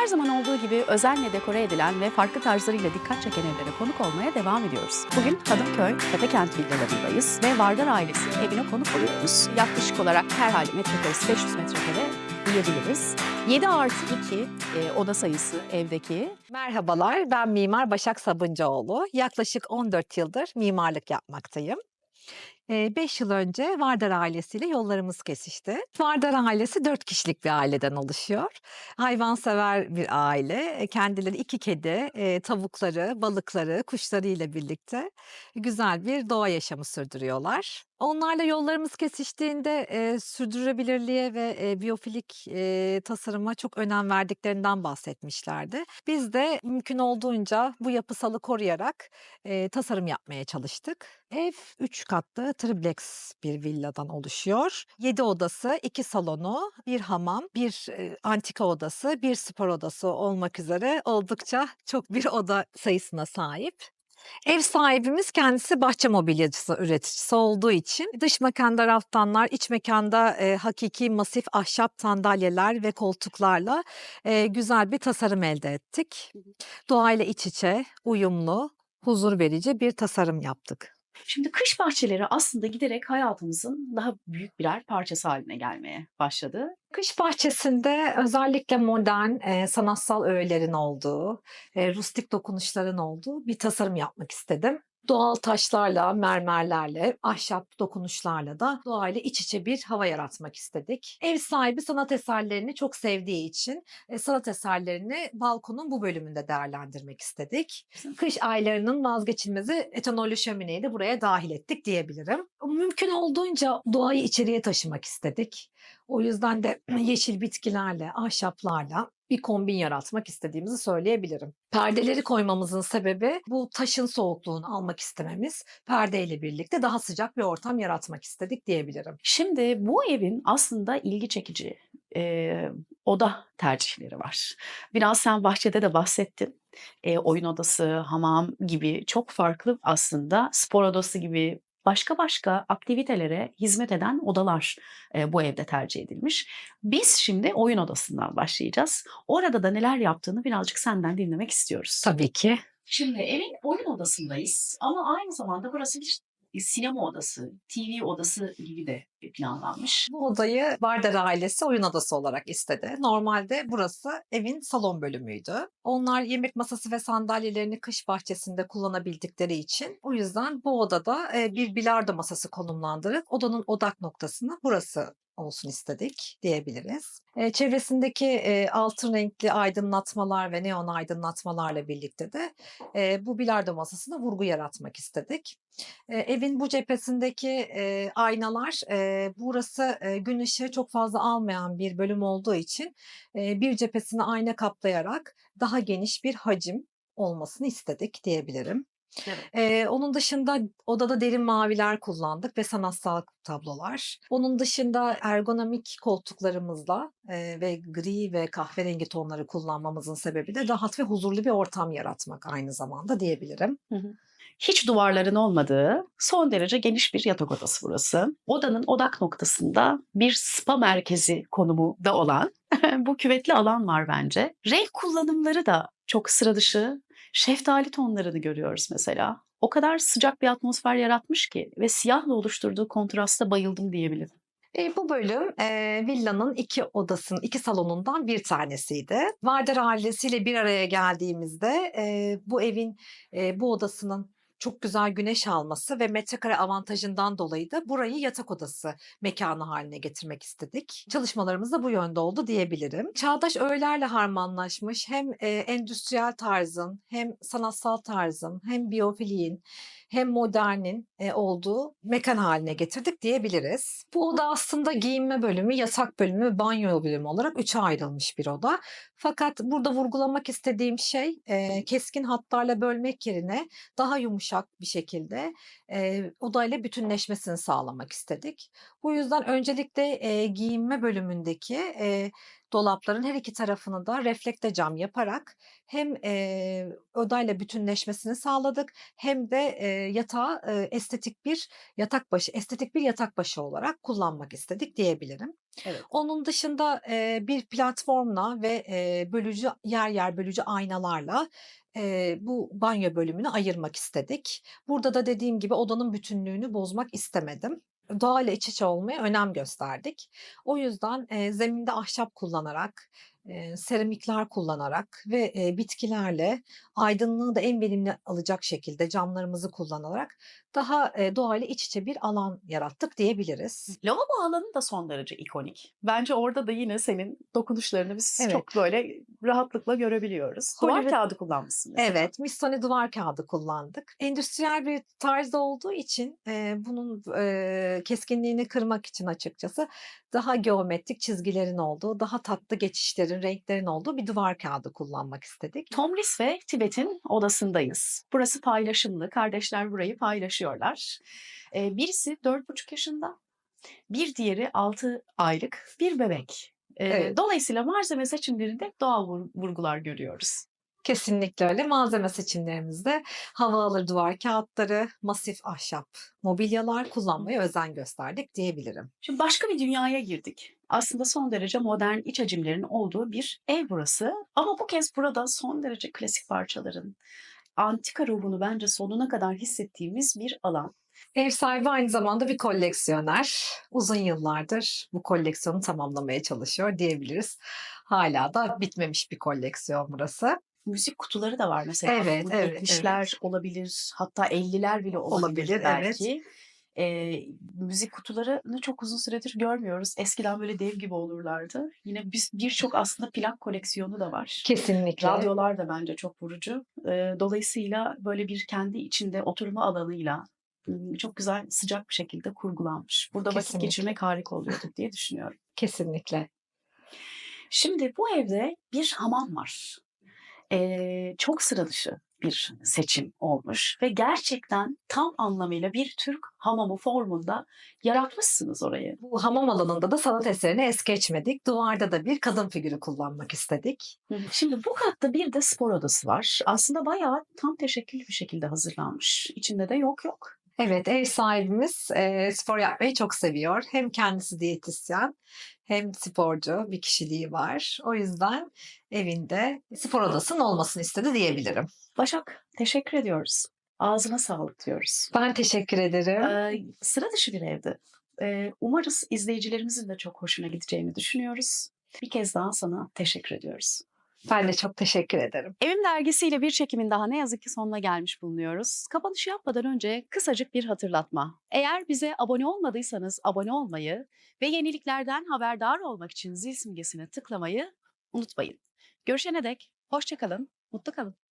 Her zaman olduğu gibi özenle dekore edilen ve farklı tarzlarıyla dikkat çeken evlere konuk olmaya devam ediyoruz. Bugün Hadımköy Tepekent villalarındayız ve Vardar ailesi evine konuk oluyoruz. Yaklaşık olarak herhalde metrekaresi 500 metrekare diyebiliriz. 7 artı 2 e, oda sayısı evdeki. Merhabalar, ben mimar Başak Sabuncaoğlu. Yaklaşık 14 yıldır mimarlık yapmaktayım. 5 yıl önce Vardar ailesiyle yollarımız kesişti. Vardar ailesi 4 kişilik bir aileden oluşuyor. Hayvansever bir aile. Kendileri iki kedi, tavukları, balıkları, kuşları ile birlikte güzel bir doğa yaşamı sürdürüyorlar. Onlarla yollarımız kesiştiğinde e, sürdürülebilirliğe ve e, biyofilik e, tasarıma çok önem verdiklerinden bahsetmişlerdi. Biz de mümkün olduğunca bu yapısalı koruyarak e, tasarım yapmaya çalıştık. Ev 3 katlı triplex bir villadan oluşuyor. 7 odası, 2 salonu, bir hamam, bir e, antika odası, bir spor odası olmak üzere oldukça çok bir oda sayısına sahip. Ev sahibimiz kendisi bahçe mobilyacısı üreticisi olduğu için dış mekanda raftanlar, iç mekanda e, hakiki masif ahşap sandalyeler ve koltuklarla e, güzel bir tasarım elde ettik. Doğayla iç içe, uyumlu, huzur verici bir tasarım yaptık. Şimdi kış bahçeleri aslında giderek hayatımızın daha büyük birer parçası haline gelmeye başladı. Kış bahçesinde özellikle modern, e, sanatsal öğelerin olduğu, e, rustik dokunuşların olduğu bir tasarım yapmak istedim. Doğal taşlarla, mermerlerle, ahşap dokunuşlarla da doğayla iç içe bir hava yaratmak istedik. Ev sahibi sanat eserlerini çok sevdiği için e, sanat eserlerini balkonun bu bölümünde değerlendirmek istedik. Kış aylarının vazgeçilmezi etanollü şömineyi de buraya dahil ettik diyebilirim. Mümkün olduğunca doğayı içeriye taşımak istedik. O yüzden de yeşil bitkilerle, ahşaplarla bir kombin yaratmak istediğimizi söyleyebilirim. Perdeleri koymamızın sebebi bu taşın soğukluğunu almak istememiz. Perdeyle birlikte daha sıcak bir ortam yaratmak istedik diyebilirim. Şimdi bu evin aslında ilgi çekici e, oda tercihleri var. Biraz sen bahçede de bahsettin. E, oyun odası, hamam gibi çok farklı aslında spor odası gibi başka başka aktivitelere hizmet eden odalar e, bu evde tercih edilmiş. Biz şimdi oyun odasından başlayacağız. Orada da neler yaptığını birazcık senden dinlemek istiyoruz. Tabii ki. Şimdi evin oyun odasındayız ama aynı zamanda burası bir sinema odası, TV odası gibi de planlanmış. Bu odayı Vardar ailesi oyun odası olarak istedi. Normalde burası evin salon bölümüydü. Onlar yemek masası ve sandalyelerini kış bahçesinde kullanabildikleri için o yüzden bu odada e, bir bilardo masası konumlandırıp odanın odak noktasını burası olsun istedik diyebiliriz. E, çevresindeki e, altın renkli aydınlatmalar ve neon aydınlatmalarla birlikte de e, bu bilardo masasına vurgu yaratmak istedik. E, evin bu cephesindeki e, aynalar e, burası e, gün ışığı çok fazla almayan bir bölüm olduğu için e, bir cephesini ayna kaplayarak daha geniş bir hacim olmasını istedik diyebilirim. Evet. Ee, onun dışında odada derin maviler kullandık ve sanatsal tablolar. Onun dışında ergonomik koltuklarımızla e, ve gri ve kahverengi tonları kullanmamızın sebebi de rahat ve huzurlu bir ortam yaratmak aynı zamanda diyebilirim. Hiç duvarların olmadığı son derece geniş bir yatak odası burası. Odanın odak noktasında bir spa merkezi konumu da olan bu küvetli alan var bence. Renk kullanımları da çok sıra dışı. Şeftali tonlarını görüyoruz mesela. O kadar sıcak bir atmosfer yaratmış ki ve siyahla oluşturduğu kontrasta bayıldım diyebilirim. E, bu bölüm e, villanın iki odasının, iki salonundan bir tanesiydi. Vardar ailesiyle bir araya geldiğimizde e, bu evin e, bu odasının çok güzel güneş alması ve metrekare avantajından dolayı da burayı yatak odası mekanı haline getirmek istedik. Çalışmalarımız da bu yönde oldu diyebilirim. Çağdaş öğelerle harmanlaşmış hem e, endüstriyel tarzın hem sanatsal tarzın hem biyofiliğin hem modernin e, olduğu mekan haline getirdik diyebiliriz. Bu oda aslında giyinme bölümü, yatak bölümü banyo bölümü olarak üçe ayrılmış bir oda. Fakat burada vurgulamak istediğim şey e, keskin hatlarla bölmek yerine daha yumuşak bir şekilde e, odayla bütünleşmesini sağlamak istedik. Bu yüzden öncelikle e, giyinme bölümündeki e, dolapların her iki tarafını da reflekte cam yaparak hem eee, odayla bütünleşmesini sağladık hem de eee, yatağı eee, estetik bir yatak başı, estetik bir yatak başı olarak kullanmak istedik diyebilirim. Evet. Onun dışında eee, bir platformla ve eee, bölücü yer yer bölücü aynalarla eee, bu banyo bölümünü ayırmak istedik. Burada da dediğim gibi odanın bütünlüğünü bozmak istemedim. Doğayla iç içe olmaya önem gösterdik. O yüzden eee, zeminde ahşap kullanarak, eee, seramikler kullanarak ve eee, bitkilerle aydınlığı da en verimli alacak şekilde camlarımızı kullanarak daha eee, doğayla iç içe bir alan yarattık diyebiliriz. Lavabo alanı da son derece ikonik. Bence orada da yine senin dokunuşlarını biz Evet. çok böyle rahatlıkla görebiliyoruz. Duvar Hollywood- kağıdı kullanmışsın mesela. Evet, Missoni duvar kağıdı kullandık. Endüstriyel bir tarzda olduğu için eee, bunun eee, keskinliğini kırmak için açıkçası daha geometrik çizgilerin olduğu, daha tatlı geçişlerin, renklerin olduğu bir duvar kağıdı kullanmak istedik. Tomris ve Tibet'in odasındayız. Burası paylaşımlı. Kardeşler burayı paylaşıyorlar. Ee, birisi 4,5 yaşında, bir diğeri 6 aylık bir bebek. Ee, Evet. Dolayısıyla malzeme seçimlerinde doğal vur- vurgular görüyoruz. Kesinlikle öyle. Malzeme seçimlerimizde hava alır duvar kağıtları, masif ahşap mobilyalar kullanmaya özen gösterdik diyebilirim. Şimdi başka bir dünyaya girdik. Aslında son derece modern iç hacimlerin olduğu bir ev burası. Ama bu kez burada son derece klasik parçaların, antika ruhunu bence sonuna kadar hissettiğimiz bir alan. Ev sahibi aynı zamanda bir koleksiyoner. Uzun yıllardır bu koleksiyonu tamamlamaya çalışıyor diyebiliriz. Hala da bitmemiş bir koleksiyon burası. Müzik kutuları da var mesela. Evet, Bu evet, 70'ler olabilir, hatta 50'ler bile olabilir, Olabilir, evet. belki. Ee, müzik kutularını çok uzun süredir görmüyoruz. Eskiden böyle dev gibi olurlardı. Yine biz- birçok aslında plak koleksiyonu da var. Kesinlikle. Radyolar da bence çok vurucu. Ee, Dolayısıyla böyle bir kendi içinde oturma alanıyla çok güzel sıcak bir şekilde kurgulanmış. Burada vakit Kesinlikle. geçirmek harika oluyordu diye düşünüyorum. Kesinlikle. Şimdi bu evde bir hamam var. Ee, çok sıra dışı bir seçim olmuş ve gerçekten tam anlamıyla bir Türk hamamı formunda yaratmışsınız orayı. Bu hamam alanında da sanat eserini es geçmedik. Duvarda da bir kadın figürü kullanmak istedik. Şimdi bu katta bir de spor odası var. Aslında bayağı tam teşekküllü bir şekilde hazırlanmış. İçinde de yok yok. Evet, ev sahibimiz e, spor yapmayı çok seviyor. Hem kendisi diyetisyen hem sporcu bir kişiliği var. O yüzden evinde spor odasının olmasını istedi diyebilirim. Başak teşekkür ediyoruz. Ağzına sağlık diyoruz. Ben teşekkür ederim. Ee, sıra dışı bir evdi. Ee, umarız izleyicilerimizin de çok hoşuna gideceğini düşünüyoruz. Bir kez daha sana teşekkür ediyoruz. Ben de çok teşekkür ederim. Evim dergisiyle bir çekimin daha ne yazık ki sonuna gelmiş bulunuyoruz. Kapanışı yapmadan önce kısacık bir hatırlatma. Eğer bize abone olmadıysanız abone olmayı ve yeniliklerden haberdar olmak için zil simgesine tıklamayı unutmayın. Görüşene dek hoşça kalın, mutlu kalın.